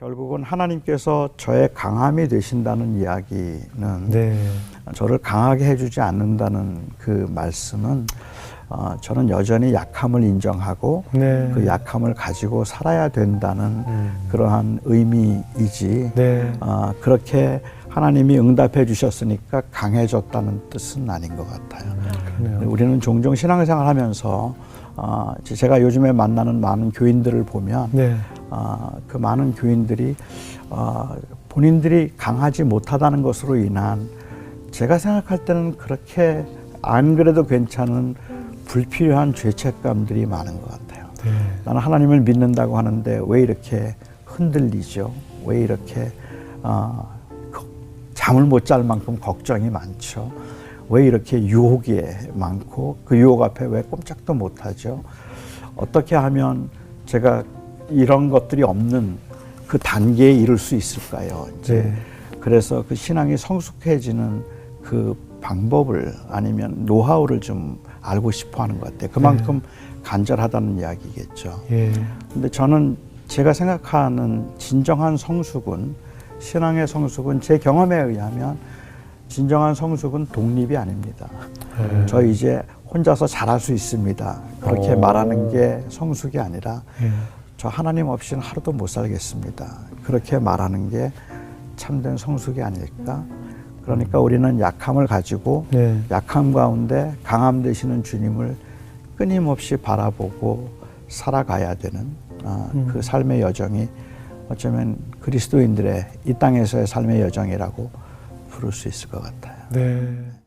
결국은 하나님께서 저의 강함이 되신다는 이야기는 네. 저를 강하게 해주지 않는다는 그 말씀은 어, 저는 여전히 약함을 인정하고 네. 그 약함을 가지고 살아야 된다는 음. 그러한 의미이지 네. 어, 그렇게 하나님이 응답해 주셨으니까 강해졌다는 뜻은 아닌 것 같아요. 그러네요. 우리는 종종 신앙생활 하면서 어, 제가 요즘에 만나는 많은 교인들을 보면 네. 어, 그 많은 교인들이 어, 본인들이 강하지 못하다는 것으로 인한 제가 생각할 때는 그렇게 안 그래도 괜찮은 불필요한 죄책감들이 많은 것 같아요. 네. 나는 하나님을 믿는다고 하는데 왜 이렇게 흔들리죠? 왜 이렇게 어, 걱- 잠을 못 잘 만큼 걱정이 많죠? 왜 이렇게 유혹이 많고 그 유혹 앞에 왜 꼼짝도 못하죠? 어떻게 하면 제가 이런 것들이 없는 그 단계에 이를 수 있을까요? 이제 네. 그래서 그 신앙이 성숙해지는 그 방법을 아니면 노하우를 좀 알고 싶어 하는 것 같아요. 그만큼 간절하다는 이야기겠죠. 예. 근데 저는 제가 생각하는 진정한 성숙은 신앙의 성숙은 제 경험에 의하면 진정한 성숙은 독립이 아닙니다. 네. 저 이제 혼자서 잘할 수 있습니다. 그렇게 오. 말하는 게 성숙이 아니라 예. 저 하나님 없이는 하루도 못 살겠습니다. 그렇게 말하는 게 참된 성숙이 아닐까? 그러니까 우리는 약함을 가지고 네. 약함 가운데 강함 되시는 주님을 끊임없이 바라보고 살아가야 되는 아, 음. 그 삶의 여정이 어쩌면 그리스도인들의 이 땅에서의 삶의 여정이라고 부를 수 있을 것 같아요. 네.